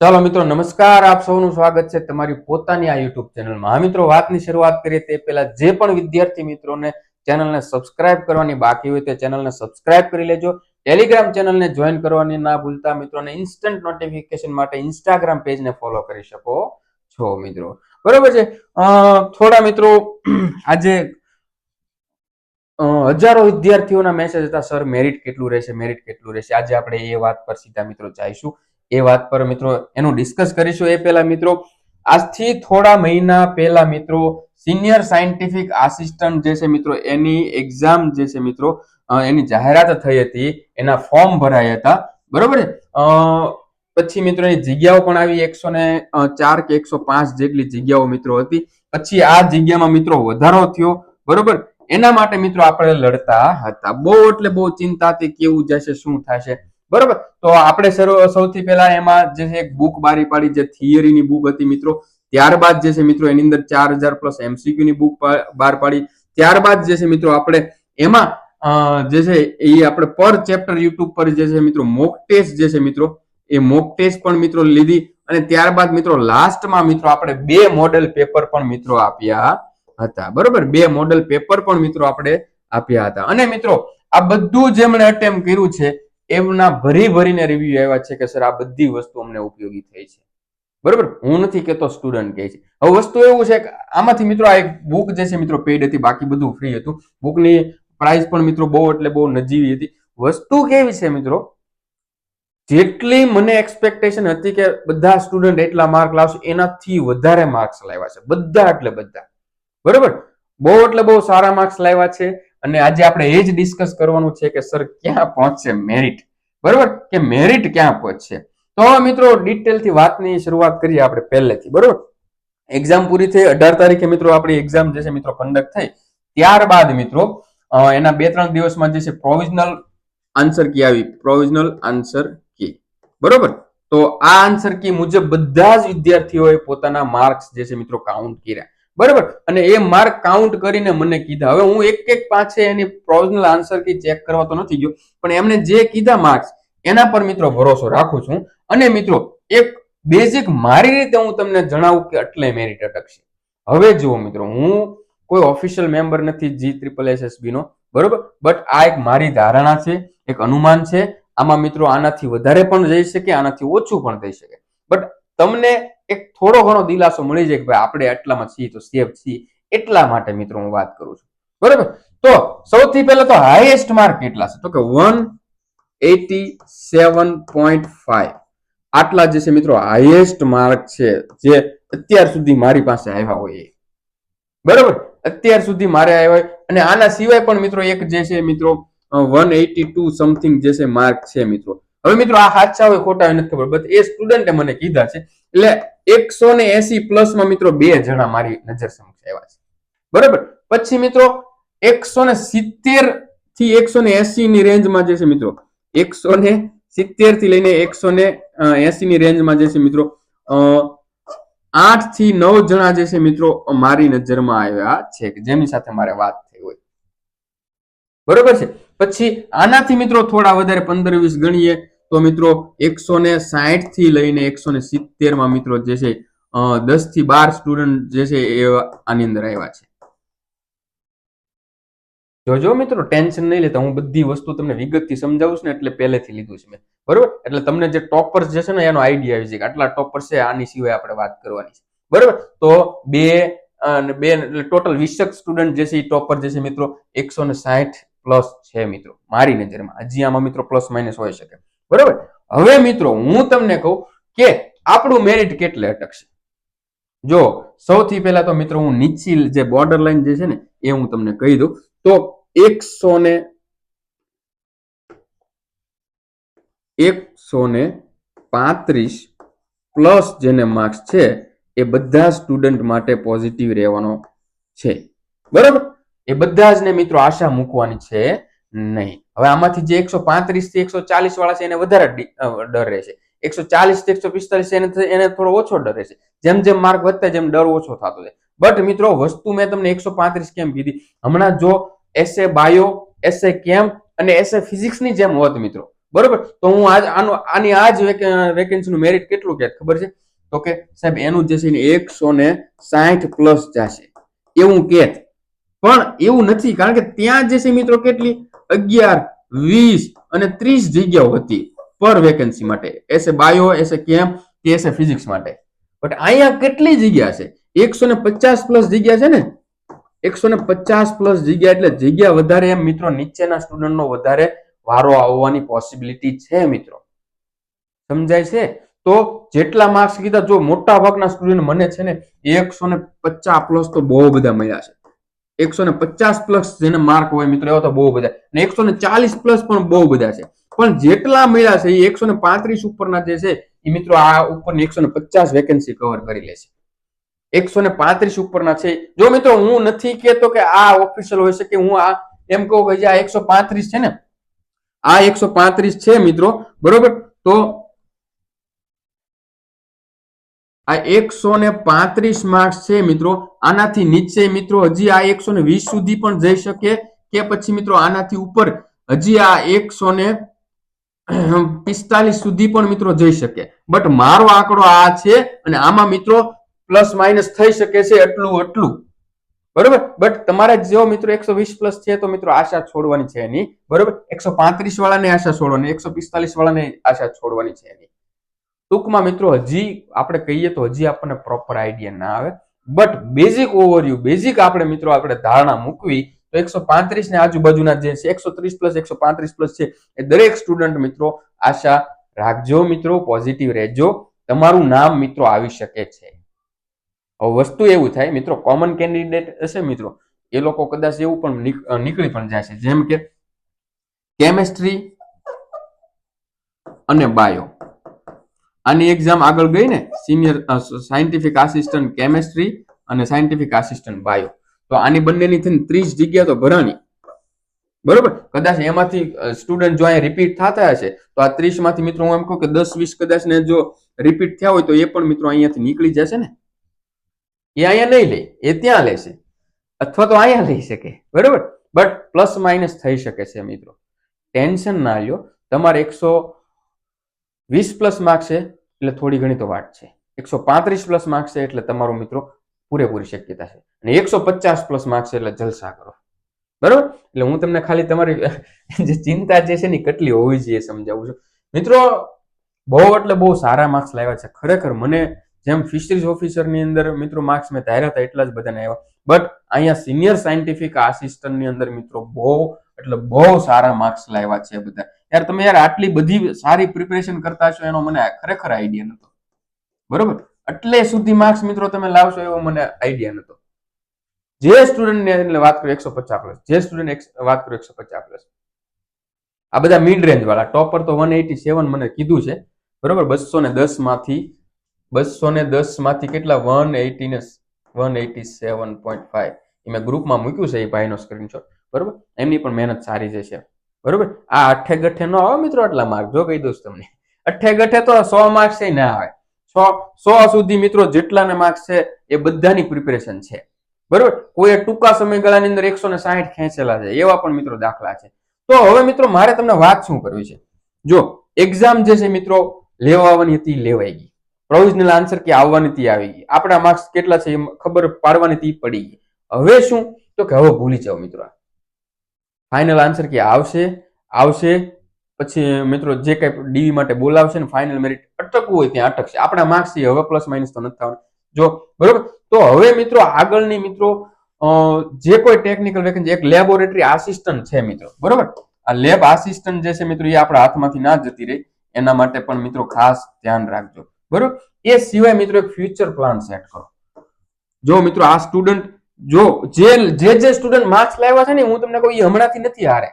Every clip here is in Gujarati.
ચાલો મિત્રો, નમસ્કાર. આપ સૌનું સ્વાગત છે તમારી પોતાની આ યુટ્યુબ ચેનલમાં. હા મિત્રો, વાતની શરૂઆત કરીએ તે પહેલા જે પણ વિદ્યાર્થી મિત્રોને ચેનલને સબસ્ક્રાઇબ કરવાની બાકી હોય તે ચેનલને સબસ્ક્રાઇબ કરી લેજો. ટેલિગ્રામ ચેનલને જોઈન કરવાની ના ભૂલતા મિત્રોને ઇન્સ્ટન્ટ નોટિફિકેશન માટે ઇન્સ્ટાગ્રામ પેજને ફોલો કરી શકો છો મિત્રો. બરોબર છે? થોડા મિત્રો, આજે હજારો વિદ્યાર્થીઓના મેસેજ હતા સર મેરિટ કેટલું રહેશે? મેરિટ કેટલું રહેશે? આજે આપણે એ વાત પર સીધા મિત્રો જઈશું. એ વાત પર મિત્રો એનું ડિસ્કસ કરીશું. એ પહેલા મિત્રો, આજથી થોડા મહિના પહેલા મિત્રો સિનિયર સાયન્ટિફિક આસિસ્ટન્ટ જે છે મિત્રો, એની એક્ઝામ જે છે મિત્રો એની જાહેરાત થઈ હતી. એના ફોર્મ ભરાયા હતા. બરોબર પછી મિત્રો એની જગ્યાઓ પણ આવી, એકસો ને ચાર કે એકસો પાંચ જેટલી જગ્યાઓ મિત્રો હતી. પછી આ જગ્યામાં મિત્રો વધારો થયો. બરોબર? એના માટે મિત્રો આપણે લડતા હતા. બહુ એટલે બહુ ચિંતા કેવું જશે, શું થશે? બરોબર? તો આપણે સૌથી પહેલા એમાં જે છે બુક બારી પાડી, જે થિયરીની બુક હતી મિત્રો. ત્યારબાદ જે છે મિત્રો એની અંદર ચાર હજાર પ્લસ એમસીક્યુ ની બુક બહાર પાડી. ત્યારબાદ જે છે મિત્રો આપણે એમાં જે છે એ આપણે પર ચેપ્ટર યુટ્યુબ પર જે છે મિત્રો મોક ટેસ્ટ જે છે મિત્રો, એ મોક ટેસ્ટ પણ મિત્રો લીધી. અને ત્યારબાદ મિત્રો લાસ્ટમાં મિત્રો આપણે બે મોડેલ પેપર પણ મિત્રો આપ્યા હતા. બરોબર? બે મોડેલ પેપર પણ મિત્રો આપણે આપ્યા હતા. અને મિત્રો, આ બધું જેમણે અટેમ્પ કર્યું છે. એમના ભરી ભરીને રિવ્યુ આવ્યા છે કે, સર, આ બધી વસ્તુ અમને ઉપયોગી થઈ છે. બરોબર? હું નથી કહેતો સ્ટુડન્ટ કહે છે. હવે વસ્તુ એવું છે કે, આમાંથી મિત્રો આ એક બુક જે છે મિત્રો પેડ હતી, બાકી બધું ફ્રી હતું. બુકની પ્રાઇસ પણ મિત્રો બહુ એટલે બહુ નજીવી હતી. વસ્તુ કેવી છે મિત્રો? જેટલી મને એક્સપેક્ટેશન હતી કે બધા સ્ટુડન્ટ એટલા માર્ક લાવશે, એનાથી વધારે માર્ક્સ લાવ્યા છે. બધા એટલે બધા. બરોબર? બહુ એટલે બહુ સારા માર્ક્સ લાવ્યા છે. અને આજે આપણે એ જ ડિસ્કસ કરવાનું છે કે સર ક્યાં પહોંચશે મેરિટ બરોબર? કે મેરિટ ક્યાં પહોંચશે? તો હવે મિત્રો ડિટેલથી વાતની શરૂઆત કરીએ આપણે પહેલેથી, બરોબર? એક્ઝામ પૂરી થઈ, અઢાર તારીખે મિત્રો આપણી એક્ઝામ જે છે મિત્રો કન્ડક્ટ થઈ. ત્યારબાદ મિત્રો એના બે ત્રણ દિવસમાં જે છે પ્રોવિઝનલ આન્સર કી આવી. પ્રોવિઝનલ આન્સર કી બરોબર? તો આ આન્સર કી મુજબ બધા જ વિદ્યાર્થીઓએ પોતાના માર્ક્સ જે છે મિત્રો કાઉન્ટ કર્યા. બરોબર? અને એ માર્ક કાઉન્ટ કરીને મને કીધા. હવે હું એક એક પાછે એની પ્રોવિઝનલ આન્સર કી ચેક કરવા તો નથી ગયો, પણ એમને જે કીધા માર્ક્સ એના પર મિત્રો ભરોસો રાખું છું. અને મિત્રો, એક બેઝિક મારી રીતે હું તમને જણાવું કે એટલે મેરિટ અટકશે. હવે જુઓ મિત્રો, હું કોઈ ઓફિશિયલ મેમ્બર નથી જી ટ્રિપલ એસએસબી નો, બરોબર? બટ આ એક મારી ધારણા છે, એક અનુમાન છે. આમાં મિત્રો આનાથી વધારે પણ જઈ શકે, આનાથી ઓછું પણ થઈ શકે. બટ તમને એક થોડો ઘણો દિલાસો મળી જાય કે ભાઈ આપણે આટલામાં છીએ તો સેફ છીએ એટલા માટે મિત્રો હું વાત કરું છું. બરોબર? તો સૌથી પહેલા તો હાઈએસ્ટ માર્ક કેટલા છે? તો કે one eighty seven point five આટલા જે છે મિત્રો હાઈએસ્ટ માર્ક છે જે અત્યાર સુધી મારી પાસે આવ્યા હોય બરોબર? અત્યાર સુધી મારે આવ્યા હોય અને આના સિવાય પણ મિત્રો એક જે છે મિત્રો વન એટી ટુ સમથિંગ જે છે માર્ક છે મિત્રો. હવે મિત્રો આ સાચા હોય ખોટા હોય નથી ખબર બટ એ સ્ટુડન્ટે મને કીધા છે. એટલે એકસો ને એસી પ્લસમાં મિત્રો બે જણા મારી નજર સમક્ષ આવ્યા છે. બરોબર? પછી મિત્રો એકસો ને સિત્તેરથી એકસો ને એસી ની રેન્જમાં જે છે મિત્રો એકસો ને સિત્તેરથી લઈને એકસો ને એસી ની રેન્જમાં જે છે મિત્રો આઠથી નવ જણા જે છે મિત્રો મારી નજરમાં આવ્યા છે, કે જેમની સાથે મારે વાત થઈ હોય. બરોબર છે? પછી આનાથી મિત્રો થોડા વધારે પંદર વીસ ગણીએ તો મિત્રો એકસો ને સાહીઠથી લઈને એકસો ને સિત્તેરમાં મિત્રો જે છે દસથી બાર સ્ટુડન્ટ જે છે એ આની અંદર આવ્યા છે. જોજો મિત્રો ટેન્શન નહીં લેતા, હું બધી વસ્તુ તમને વિગતથી સમજાવું છું ને એટલે પહેલેથી લીધું છે મેં. બરોબર? એટલે તમને જે ટોપર્સ જે છે ને, એનો આઈડિયા આવી જાય કે આટલા ટોપર્સ છે, આની સિવાય આપણે વાત કરવાની છે. બરોબર? તો બે અને બે, એટલે ટોટલ વીસક સ્ટુડન્ટ જે છે એ ટોપર જે છે મિત્રો એકસો ને સાહીઠ પ્લસ છે મિત્રો, મારી નજરમાં. હજી આમાં મિત્રો પ્લસ માઇનસ હોઈ શકે. બરોબર? હવે મિત્રો, હું તમને કહું કે આપણું મેરિટ કેટલે અટકશે? જો, સૌથી પહેલા તો મિત્રો હું નીચી જે બોર્ડર લાઈન જે છે ને, એ હું તમને કહી દઉં. તો એકસો ને એકસો ને પાંત્રીસ પ્લસ જેને માર્ક્સ છે, એ બધા સ્ટુડન્ટ માટે પોઝિટિવ રહેવાનો છે. બરાબર? એ બધા જ ને મિત્રો આશા મૂકવાની છે નહીં. હવે આમાંથી જે એકસો પાંત્રીસથી એકસો ચાલીસ વાળા છે એને વધારે ડર રહેશે. એકસો ચાલીસથી એકસો પિસ્તાલીસ એને એને થોડો ઓછો ડર રહેશે. જેમ જેમ માર્ક વધતા જેમ ડર ઓછો થતો છે બટ મિત્રો, વસ્તુ મેં તમને એકસો પાંત્રીસ કેમ કીધી? હમણાં જો એસે બાયો, એસે કેમ અને એસે ફિઝિક્સની જેમ હોત મિત્રો. બરોબર? તો હું આજ, આનો, આની આ જ વેકેન્સીનું મેરિટ કેટલું કે ખબર છે? તો કે સાહેબ, એનું જે છે ને એકસો ને સાઠ પ્લસ જશે. એવું કેત. પણ એવું નથી, કારણ કે ત્યાં જે છે મિત્રો કેટલી? અગિયાર, વીસ અને ત્રીસ જગ્યાઓ હતી પર વેકેન્સી માટે. એસે બાયો એસે કેમ કે એસે ફિઝિક્સ માટે. બટ અહીંયા કેટલી જગ્યા છે? એકસો ને પચાસ પ્લસ જગ્યા છે ને? એકસો ને પચાસ પ્લસ જગ્યા એટલે જગ્યા વધારે એમ મિત્રો, નીચેના સ્ટુડન્ટનો વધારે વારો આવવાની પોસિબિલિટી છે મિત્રો. સમજાય છે? તો જેટલા માર્ક્સ કીધા, જો મોટા ભાગના સ્ટુડન્ટ મને છે ને એકસો ને પચાસ પ્લસ તો બહુ બધા મળ્યા છે. એકસો ને પચાસ પ્લસ જેને માર્ક હોય મિત્રો, એવા તો બહુ બધા. અને એકસો ને ચાલીસ પ્લસ પણ બહુ બધા છે. પણ જેટલા મળ્યા છે, એ એકસો ને પાંત્રીસ ઉપરના જે છે, એ મિત્રો આ ઉપરની એકસો ને પચાસ વેકેન્સી કવર કરી લે છે. એકસો ને પાંત્રીસ ઉપરના છે. જો મિત્રો હું નથી કેતો કે આ ઓફિશિયલ હોય છે કે હું આ, એમ કહું કે આ એકસો પાંત્રીસ છે ને, આ એકસો પાંત્રીસ છે મિત્રો, બરોબર? તો આ એકસો ને પાંત્રીસ માર્ક્સ છે મિત્રો. આનાથી નીચે મિત્રો હજી આ એકસો ને વીસ સુધી પણ જઈ શકે. કે પછી મિત્રો આનાથી ઉપર હજી આ એકસો ને પિસ્તાલીસ સુધી પણ મિત્રો જઈ શકે. બટ મારો આંકડો આ છે અને આમાં મિત્રો પ્લસ માઇનસ થઈ શકે છે એટલું એટલું. બરોબર? બટ તમારે જો મિત્રો એકસો વીસ પ્લસ છે તો મિત્રો આશા છોડવાની છે નહીં બરોબર? એકસો પાંત્રીસ વાળાને આશા છોડવાની, એકસો પિસ્તાલીસ વાળાને આશા છોડવાની છે નહીં ટૂંકમાં મિત્રો હજી આપણે કહીએ તો હજી આપણને પ્રોપર આઈડિયા ના આવે. બટ બેઝિક ઓવરવ્યુ બેઝિક આપણે મિત્રો આપણે ધારણા મૂકવી તો એકસો પાંત્રીસ ને આજુબાજુના જે છે, એકસો ત્રીસ પ્લસ એકસો પાંત્રીસ પ્લસ છે, એ દરેક સ્ટુડન્ટ મિત્રો આશા રાખજો મિત્રો પોઝિટિવ રહેજો. તમારું નામ મિત્રો આવી શકે છે. હવે વસ્તુ એવું થાય, મિત્રો કોમન કેન્ડિડેટ હશે મિત્રો, એ લોકો કદાચ એવું પણ નીકળી પણ જાય છે જેમ કે કેમેસ્ટ્રી અને બાયો આની એક્ઝામ આગળ ગઈ ને સિનિયર સાયન્ટિફિક આસિસ્ટન્ટ કેમેસ્ટ્રી અને સાયન્ટિફિક આસિસ્ટન્ટ બાયો તો આની બંનેની થઈને ત્રીસ જગ્યા તો ભરાણી. બરોબર? કદાચ એમાંથી સ્ટુડન્ટ જો અહીંયા રિપીટ થતા હશે, તો આ ત્રીસમાંથી મિત્રો હું એમ કહું કે દસ, વીસ કદાચ ને જો રિપીટ થયા હોય તો એ પણ મિત્રો અહીંયાથી નીકળી જશે ને? એ અહીંયા નહીં લે, એ ત્યાં લેશે અથવા તો અહીંયા લઈ શકે. બરોબર? બટ પ્લસ માઇનસ થઈ શકે છે મિત્રો. ટેન્શન ના લ્યો. તમારે એકસો વીસ પ્લસ માર્ક્સ છે, એટલે થોડી ઘણી તો વાટ છે. એકસો પાંત્રીસ પ્લસ માર્ક્સ છે, એટલે તમારો મિત્રો પૂરેપૂરી શક્યતા છે. અને એકસો પચાસ પ્લસ માર્ક્સ છે, એટલે જલસા કરો. બરોબર? એટલે હું તમને ખાલી તમારી જે ચિંતા જે છે ને કેટલી હોવી જોઈએ સમજાવું છું. મિત્રો, બહુ એટલે બહુ સારા માર્ક્સ લાવ્યા છે. ખરેખર મને જેમ ફિશરીઝ ઓફિસરની અંદર મિત્રો માર્ક્સ મેં ધાર્યા હતા, એટલા જ બધાને આવ્યા બટ અહીંયા સિનિયર સાયન્ટિફિક આસિસ્ટન્ટની અંદર મિત્રો બહુ એટલે બહુ સારા માર્ક્સ લાવ્યા છે બધા. યાર, તમે યાર આટલી બધી સારી પ્રિપેરેશન કરતા છો એનો મને ખરેખર આઈડિયા નતો. બરોબર? એટલે સુધી માર્ક્સ મિત્રો તમે લાવશો એવો મને આઈડિયા નતો. જે સ્ટુડન્ટને એટલે વાત કરું એકસો પચાસ પ્લસ જે સ્ટુડન્ટ વાત કરું એકસો પચાસ પ્લસ આ બધા મિડ રેન્જ વાળા ટોપર તો વન એટી સેવન મને કીધું છે. બરોબર? બસો ને દસમાંથી બસો ને દસમાંથી કેટલા? વન એટી ને one eighty seven point five એ મેં ગ્રુપમાં મૂક્યું છે, એ ભાઈનો સ્ક્રીનશોટ બરોબર? એમની પણ મહેનત સારી જ છે બરોબર? આ અઠે ગઠે નો આવે મિત્રો, આટલા માર્ક જો કહી દઉં તમને. અઠે ગઠે તો સો માર્ક્સ ના આવે. સો સો સુધી મિત્રો જેટલાને માર્ક્સ છે એ બધાની પ્રિપેરેશન છે. બરોબર? કોઈ ટૂંકા સમયગાળાની અંદર એકસો ને સાહીઠ ખેંચેલા છે, એવા પણ મિત્રો દાખલા છે. તો હવે મિત્રો મારે તમને વાત શું કરવી છે? જો એક્ઝામ જે છે મિત્રો લેવાની હતી લેવાઈ ગઈ. પ્રોવિઝનલ આન્સર કે આવવાની હતી આવી ગઈ. આપણા માર્ક્સ કેટલા છે એ ખબર પાડવાની હતી પડી ગઈ. હવે શું? તો કે હવે ભૂલી જાઓ મિત્રો ફાઇનલ આન્સર કે આવશે. આવશે. પછી મિત્રો જે કંઈ ડીવી માટે બોલાવશે ને ફાઇનલ મેરિટ અટકવું હોય ત્યાં અટકશે. આપણા માર્ક્સ હવે પ્લસ માઇનસ તો નથી થવાનું. જો, બરોબર? તો હવે મિત્રો આગળની મિત્રો જે કોઈ ટેકનિકલ વેકેન્સી એક લેબોરેટરી આસિસ્ટન્ટ છે મિત્રો. બરોબર? આ લેબ આસિસ્ટન્ટ જે છે મિત્રો, એ આપણા હાથમાંથી ના જતી રહી. એના માટે પણ મિત્રો ખાસ ધ્યાન રાખજો. બરોબર? એ સિવાય મિત્રો એક ફ્યુચર પ્લાન સેટ કરો. જો મિત્રો આ સ્ટુડન્ટ જો જે જે જે સ્ટુડન્ટ માર્ક્સ લાવ્યા છે ને, હું તમને કહું, એ હમણાંથી નથી હારે.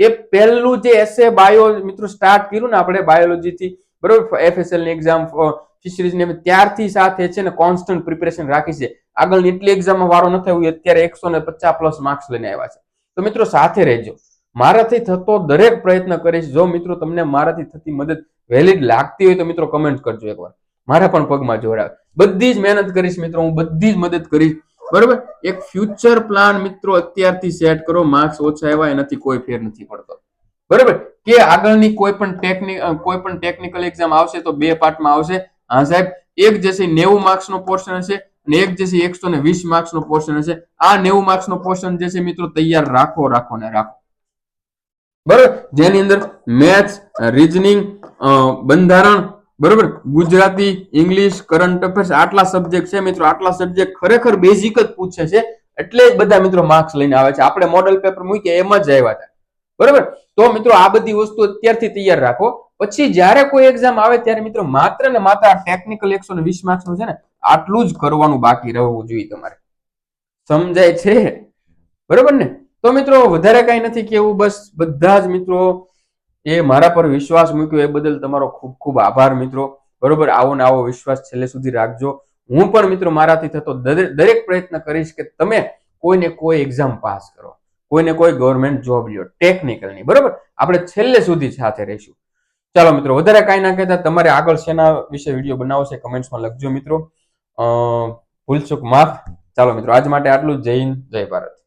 એ પહેલું જે એસે બાયો મિત્રો સ્ટાર્ટ કર્યું ને આપણે બાયોલોજીથી બરોબર? એફએસએલની એક્ઝામ ફિશરીઝની, ત્યારથી સાથે છે ને કોન્સ્ટન્ટ પ્રિપેરેશન રાખી છે. આગળની એટલી એક્ઝામમાં વારો ન થયો અત્યારે એકસો ને પચાસ પ્લસ માર્ક્સ લઈને આવ્યા છે. તો મિત્રો, સાથે રહેજો. મારાથી થતો દરેક પ્રયત્ન કરીશ. જો મિત્રો, તમને મારાથી થતી મદદ વેલિડ લાગતી હોય તો મિત્રો કમેન્ટ કરજો એકવાર. મારા પણ પગમાં જોડાવે બધી જ મહેનત કરીશ, મિત્રો. હું બધી જ મદદ કરીશ. બરોબર? એક ફ્યુચર પ્લાન મિત્રો અત્યારથી સેટ કરો માર્ક્સ ઓછા આવ્યા, એનાથી કોઈ ફેર નથી પડતો. બરોબર? કે આગળની કોઈ પણ ટેકનિક કોઈ પણ ટેકનિકલ એક્ઝામ આવશે તો બે પાર્ટમાં આવશે. હા સાહેબ, એક જે છે નેવું માર્ક્સ નો પોર્શન હશે અને એક જે છે એકસો ને વીસ માર્ક્સ નો પોર્શન હશે. આ નેવું માર્ક્સ નો પોર્શન જે છે મિત્રો તૈયાર રાખો રાખો ને રાખો. બરોબર? જેની અંદર મેથ્સ રીઝનિંગ બંધારણ બરોબર? ગુજરાતી, ઇંગ્લિશ કરંટ અફેર્સ આટલા સબ્જેક્ટ છે મિત્રો. આટલા સબ્જેક્ટ ખરેખર બેઝિક જ પૂછે છે. એટલે બધા મિત્રો માર્ક્સ લઈને આવે છે. આપણે મોડલ પેપર મૂકીએ, એમ જ આવ્યા હતા. બરોબર? તો મિત્રો આ બધી વસ્તુ અત્યારથી તૈયાર રાખો. પછી જ્યારે કોઈ એક્ઝામ આવે ત્યારે મિત્રો માત્ર ને માત્ર ટેકનિકલ એકસો ને વીસ માર્ક્સનું છે ને, આટલું જ કરવાનું બાકી રહેવું જોઈએ તમારે. સમજાય છે? બરોબર ને? તો મિત્રો વધારે કઈ નથી કેવું. બસ બધા જ મિત્રો એ મારા પર વિશ્વાસ મૂક્યો, એ બદલ તમારો ખૂબ ખૂબ આભાર મિત્રો. બરોબર? આવો ને આવો વિશ્વાસ છેલ્લે સુધી રાખજો. હું પણ મિત્રો મારાથી થતો દરે- દરેક પ્રયત્ન કરીશ કે તમે કોઈને કોઈ એક્ઝામ પાસ કરો. કોઈને કોઈ ગવર્મેન્ટ જોબ લ્યો ટેકનિકલની બરોબર? આપણે છેલ્લે સુધી સાથે રહીશું. ચાલો મિત્રો, વધારે કાંઈ ના કહેતા, તમારે આગળ શેના વિશે વીડિયો બનાવો છે કમેન્ટ્સમાં લખજો મિત્રો. ભૂલચૂક માફ. ચાલો મિત્રો, આજ માટે આટલું જય હિન્દ, જય ભારત.